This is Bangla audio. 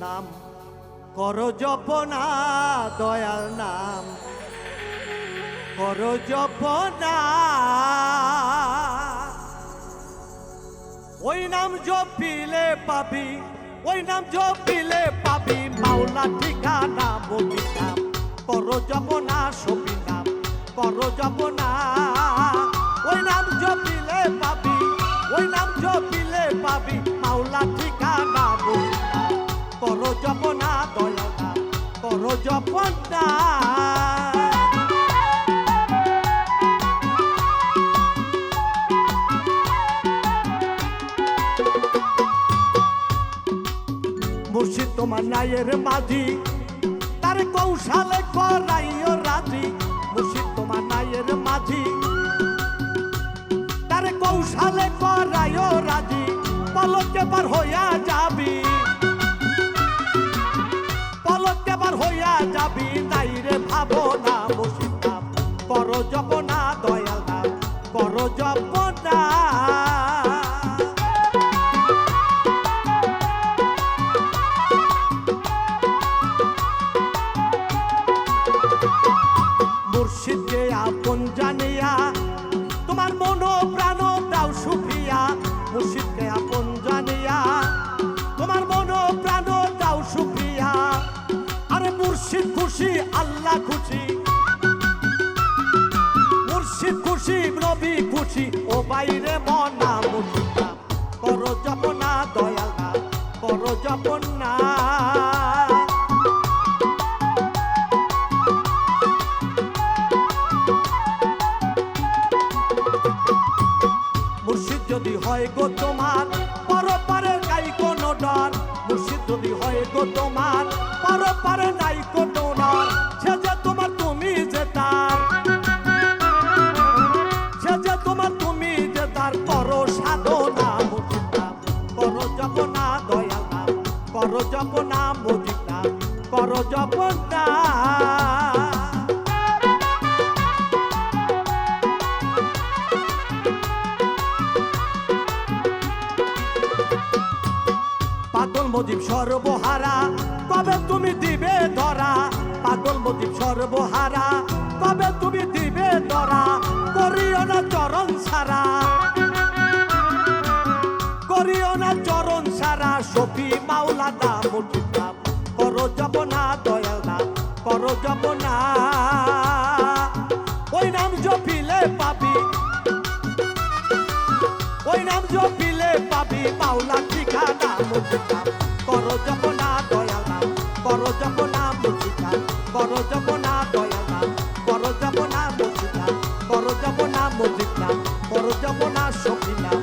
নাম। কর জপনা, দয়াল নাম। কর জপনা। ওই নাম জপিলে পাবি, ওই নাম জপিলে পাবি। মাওলা ঠিকানা বলি নাম। কর জপনা সবি নাম। কর জপনা কর জপনা দয়া নাম কর জপনা মুর্শিদ তোমার নায়ের মাঝি, তার কৌশলে করাইও রাজি। মুর্শিদ তোমার নায়ের মাঝি, তার কৌশলে করাইও রাজি। পলকে বার হইয়া যাবি কর জপনা দয়াল নাম কর জপনা মুর্শিদকে আপন জানিয়া তোমার মন প্রাণ দাও সুফিয়া মুর্শিদকে আপন জানিয়া তোমার মন প্রাণ দাও সুফিয়া আরে মুর্শিদ খুশি আল্লাহ খুশি খুশি নবী খুশি, ও বাইরে মনা মুর্শিদ কর জপনা দয়াল কর জপনা। মুর্শিদ যদি হয় গো তোমার পরপারে নাই কোনো ডর মুর্শিদ যদি হয় গো তোমার পরপারে মুজিব নাম করো জপনা। পাগল মজিব সর্বহারা, কবে তুমি দিবে ধরা? পাগল মজিব সর্বহারা, কবে তুমি দিবে ধরা? করিও না চরণ সারা। করিও না চরণ সারা সফি পাওলা ঠিকানা মুজিকা করো জপনা দয়াল নাম, করো জপনা নাম করো জপনা দয়াল নাম, করো জপনা নাম করো জপনা মুজিব নাম করো জপনা সখী নাম